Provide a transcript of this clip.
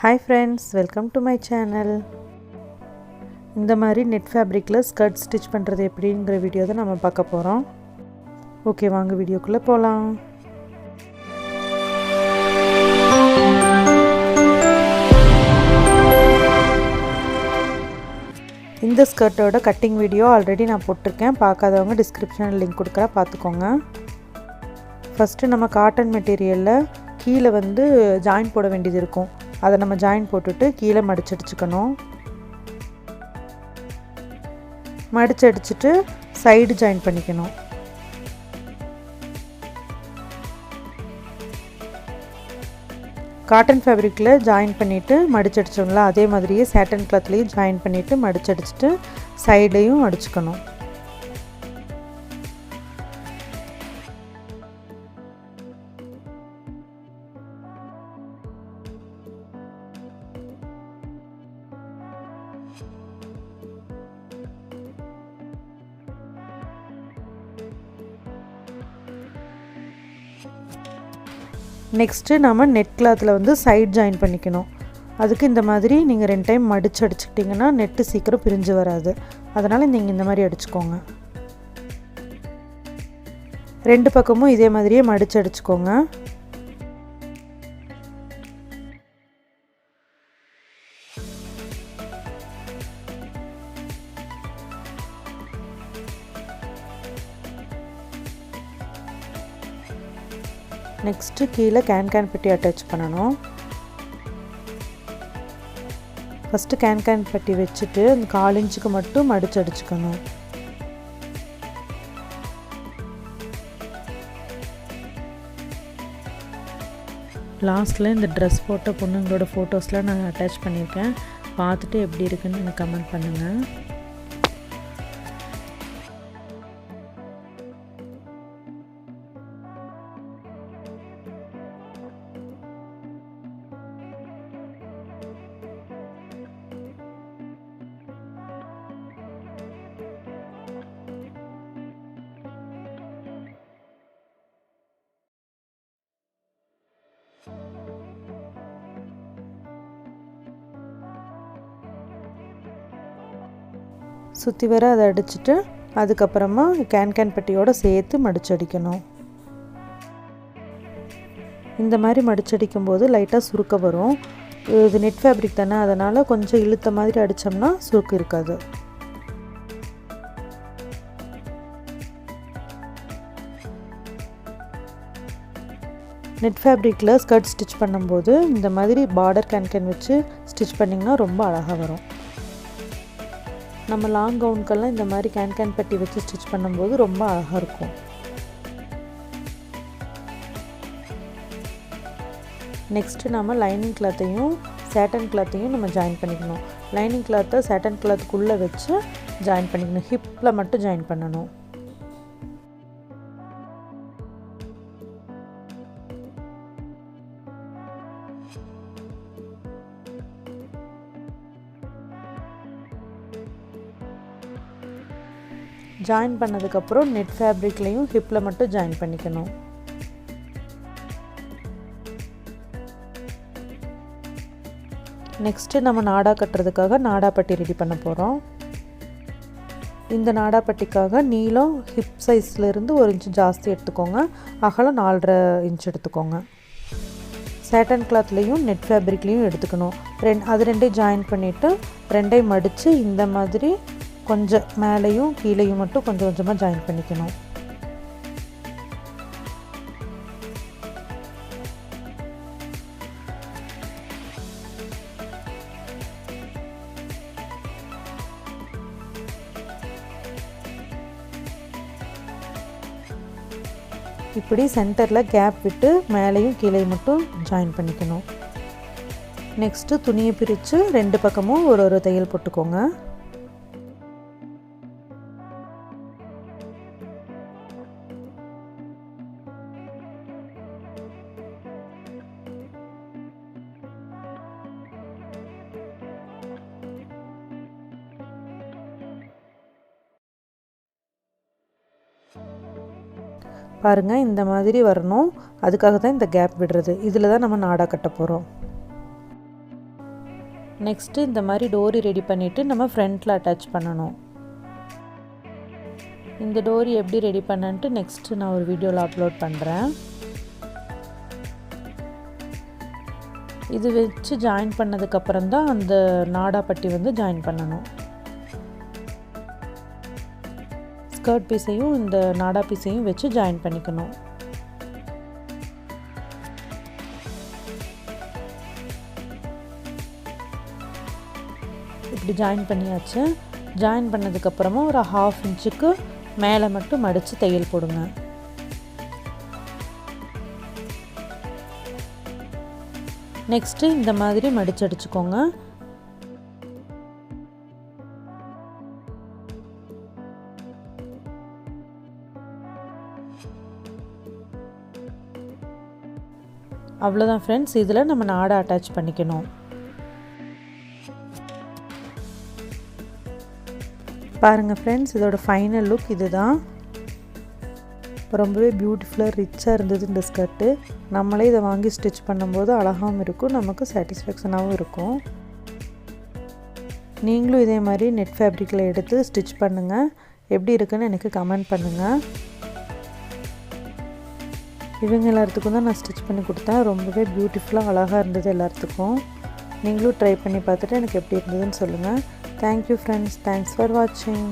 Hi friends welcome to my channel இந்த மாதிரி net ஃபேப்ரிக்கில் skirt stitch பண்ணுறது எப்படிங்கிற வீடியோ தான் நம்ம பார்க்க போகிறோம் ஓகே வாங்க வீடியோக்குள்ளே போகலாம் இந்த ஸ்கர்ட்டோட கட்டிங் வீடியோ ஆல்ரெடி நான் போட்டிருக்கேன். பார்க்காதவங்க டிஸ்கிரிப்ஷனில் லிங்க் கொடுக்குறேன் பார்த்துக்கோங்க. ஃபஸ்ட்டு நம்ம காட்டன் மெட்டீரியலில் கீழே வந்து ஜாயின் போட வேண்டியது இருக்கும். அதை நம்ம ஜாயின் போட்டுட்டு கீழே மடிச்சடிச்சுக்கணும் மடிச்சடிச்சுட்டு சைடு ஜாயின் பண்ணிக்கணும். காட்டன் ஃபேப்ரிக்கில் ஜாயின் பண்ணிவிட்டு மடிச்சடிச்சோம்ல அதே மாதிரியே சேட்டன் கிளாத்லேயும் ஜாயின் பண்ணிவிட்டு மடிச்சடிச்சிட்டு சைடையும் அடிச்சுக்கணும். நெக்ஸ்ட்டு நம்ம நெட் கிளாத்தில் வந்து சைட் ஜாயின் பண்ணிக்கணும். அதுக்கு இந்த மாதிரி நீங்கள் ரெண்டு டைம் மடித்து அடிச்சுக்கிட்டிங்கன்னா நெட்டு சீக்கிரம் பிரிஞ்சு வராது. அதனால் நீங்கள் இந்த மாதிரி அடிச்சுக்கோங்க. ரெண்டு பக்கமும் இதே மாதிரியே மடித்து அடிச்சுக்கோங்க. நெக்ஸ்ட்டு கீழே கேன் கேன் பெட்டி அட்டாச் பண்ணணும். ஃபஸ்ட்டு கேன் கேன் பெட்டி வச்சுட்டு அந்த கால் இன்ச்சுக்கு மட்டும் மடிச்சு அடிச்சுக்கணும். லாஸ்ட்டில் இந்த ட்ரெஸ் போட்ட பொண்ணுங்களோட ஃபோட்டோஸ்லாம் நான் அட்டாச் பண்ணியிருக்கேன். பார்த்துட்டு எப்படி இருக்குன்னு எனக்கு கமெண்ட் பண்ணுங்கள் சுற்றி வர அதை அடிச்சுட்டு அதுக்கப்புறமா கேன் கேன் பெட்டியோடு சேர்த்து மடிச்சடிக்கணும். இந்த மாதிரி மடிச்சடிக்கும் போது லைட்டாக சுருக்க வரும். இது நெட் ஃபேப்ரிக் தானே அதனால் கொஞ்சம் இழுத்த மாதிரி அடித்தோம்னா சுருக்கு இருக்காது. நெட் ஃபேப்ரிக்கில் ஸ்கர்ட் ஸ்டிச் பண்ணும்போது இந்த மாதிரி பார்டர் கேன் கேன் வச்சு ஸ்டிச் பண்ணிங்கன்னா ரொம்ப அழகாக வரும். நம்ம லாங் கவுனுக்கெல்லாம் இந்த மாதிரி கேன் கேன் பட்டி வச்சு ஸ்டிச் பண்ணும்போது ரொம்ப அழகாக இருக்கும். நெக்ஸ்ட்டு நம்ம லைனிங் கிளாத்தையும் சேட்டன் கிளாத்தையும் நம்ம ஜாயின் பண்ணிக்கணும். லைனிங் கிளாத்தை சேட்டன் கிளாத்துக்குள்ளே வச்சு ஜாயின் பண்ணிக்கணும். ஹிப்பில் மட்டும் ஜாயின் பண்ணணும். ஜாயின் பண்ணதுக்கப்புறம் நெட் ஃபேப்ரிக்லேயும் ஹிப்பில் மட்டும் ஜாயின் பண்ணிக்கணும். நெக்ஸ்ட்டு நம்ம நாடா கட்டுறதுக்காக நாடாப்பட்டி ரெடி பண்ண போகிறோம் இந்த நாடாப்பட்டிக்காக நீளம் ஹிப் சைஸ்லேருந்து ஒரு இன்ச்சு ஜாஸ்தி எடுத்துக்கோங்க. அகலம் நாலரை இன்ச் எடுத்துக்கோங்க. சேட்டன் கிளாத்லேயும் நெட் ஃபேப்ரிக்லேயும் எடுத்துக்கணும். ரெண் அது ரெண்டையும் ஜாயின் பண்ணிவிட்டு ரெண்டையும் மடித்து இந்த மாதிரி கொஞ்சம் மேலேயும் கீழேயும் மட்டும் கொஞ்சம் கொஞ்சமாக ஜாயின் பண்ணிக்கணும். இப்படி சென்டரில் கேப் விட்டு மேலேயும் கீழே மட்டும் ஜாயின் பண்ணிக்கணும். நெக்ஸ்ட்டு துணியை பிரித்து ரெண்டு பக்கமும் ஒரு ஒரு தையல் போட்டுக்கோங்க. பாருங்கள் இந்த மாதிரி வரணும். அதுக்காக தான் இந்த கேப் விடுறது. இதில் தான் நம்ம நாடா கட்ட போகிறோம் நெக்ஸ்ட்டு இந்த மாதிரி டோரி ரெடி பண்ணிவிட்டு நம்ம ஃப்ரண்ட்டில் அட்டாச் பண்ணணும். இந்த டோரி எப்படி ரெடி பண்ணன்ட்டு நெக்ஸ்ட்டு நான் ஒரு வீடியோவில் அப்லோட் பண்ணுறேன் இது வச்சு ஜாயின் பண்ணதுக்கப்புறம் தான் அந்த நாடாப்பட்டி வந்து ஜாயின் பண்ணணும். ஸ்கர்ட் பீஸையும் இந்த நாடா பீஸையும் வச்சு ஜாயின் பண்ணிக்கணும். இப்படி ஜாயின் பண்ணியாச்சு. ஜாயின் பண்ணதுக்கப்புறமா ஒரு ஹாஃப் இன்ச்சுக்கு மேலே மட்டும் மடித்து தையல் போடுங்க. நெக்ஸ்ட்டு இந்த மாதிரி மடித்து அடிச்சுக்கோங்க. அவ்வளோதான் ஃப்ரெண்ட்ஸ் இதில் நம்ம நாடை அட்டாச் பண்ணிக்கணும். பாருங்கள் ஃப்ரெண்ட்ஸ் இதோட ஃபைனல் லுக் இது தான் ரொம்பவே பியூட்டிஃபுல்லாக ரிச்சாக இருந்தது இந்த ஸ்கர்ட்டு நம்மளே இதை வாங்கி ஸ்டிச் பண்ணும்போது அழகாகவும் இருக்கும் நமக்கு சாட்டிஸ்ஃபேக்ஷனாகவும் இருக்கும். நீங்களும் இதே மாதிரி நெட் ஃபேப்ரிக்கில் எடுத்து ஸ்டிச் பண்ணுங்கள் எப்படி இருக்குன்னு எனக்கு கமெண்ட் பண்ணுங்கள் இவங்க எல்லாத்துக்கும் தான் நான் ஸ்டிச் பண்ணி கொடுத்தேன். ரொம்பவே பியூட்டிஃபுல்லாக அழகாக இருந்தது எல்லாத்துக்கும். நீங்களும் ட்ரை பண்ணி பார்த்துட்டு எனக்கு எப்படி இருந்ததுன்னு சொல்லுங்கள் தேங்க்யூ ஃப்ரெண்ட்ஸ் தேங்க்ஸ் ஃபார் வாட்சிங்